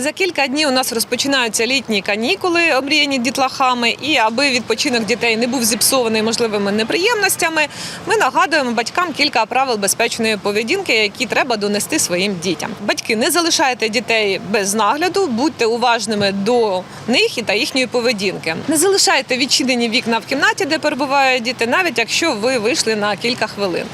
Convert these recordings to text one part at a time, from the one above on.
За кілька днів у нас розпочинаються літні канікули, омріяні дітлахами. І аби відпочинок дітей не був зіпсований можливими неприємностями, ми нагадуємо батькам кілька правил безпечної поведінки, які треба донести своїм дітям. Батьки, не залишайте дітей без нагляду, будьте уважними до них і та їхньої поведінки. Не залишайте відчинені вікна в кімнаті, де перебувають діти, навіть якщо ви вийшли на кілька хвилин.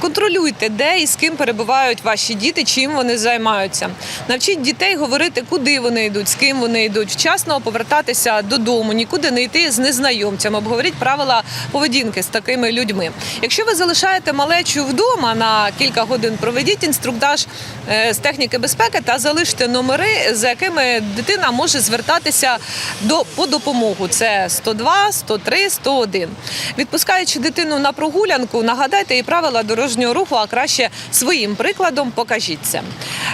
Контролюйте, де і з ким перебувають ваші діти, чим вони займаються. Навчіть дітей говорити, куди вони йдуть, з ким вони йдуть, вчасно повертатися додому, нікуди не йти з незнайомцями. Обговоріть правила поведінки з такими людьми. Якщо ви залишаєте малечу вдома на кілька годин, проведіть інструктаж е, з техніки безпеки та залиште номери, за якими дитина може звертатися до по допомогу. Це 102, 103, 101. Відпускаючи дитину на прогулянку, нагадайте їй правила дорожнього руху, а краще своїм прикладом покажіть це.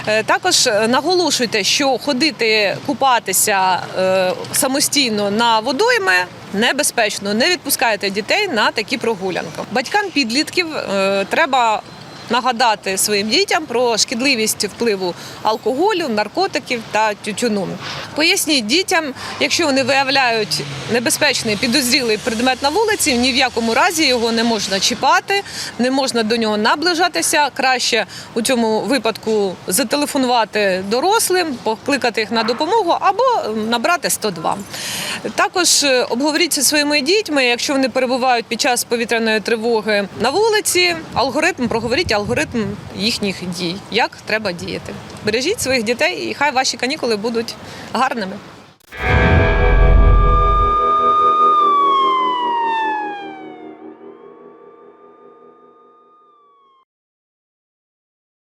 Е, Також е, наголошуйте, що ходити купатися е, самостійно на водойми небезпечно. Не відпускайте дітей на такі прогулянки. Батькам підлітків е, треба. Нагадати своїм дітям про шкідливість впливу алкоголю, наркотиків та тютюну. Поясніть дітям, якщо вони виявляють небезпечний підозрілий предмет на вулиці, ні в якому разі його не можна чіпати, не можна до нього наближатися. Краще у цьому випадку зателефонувати дорослим, покликати їх на допомогу або набрати 102. Також е, обговоріть зі своїми дітьми, якщо вони перебувають під час повітряної тривоги на вулиці, алгоритм проговоріть алгоритм їхніх дій, як треба діяти. Бережіть своїх дітей, і хай ваші канікули будуть гарними.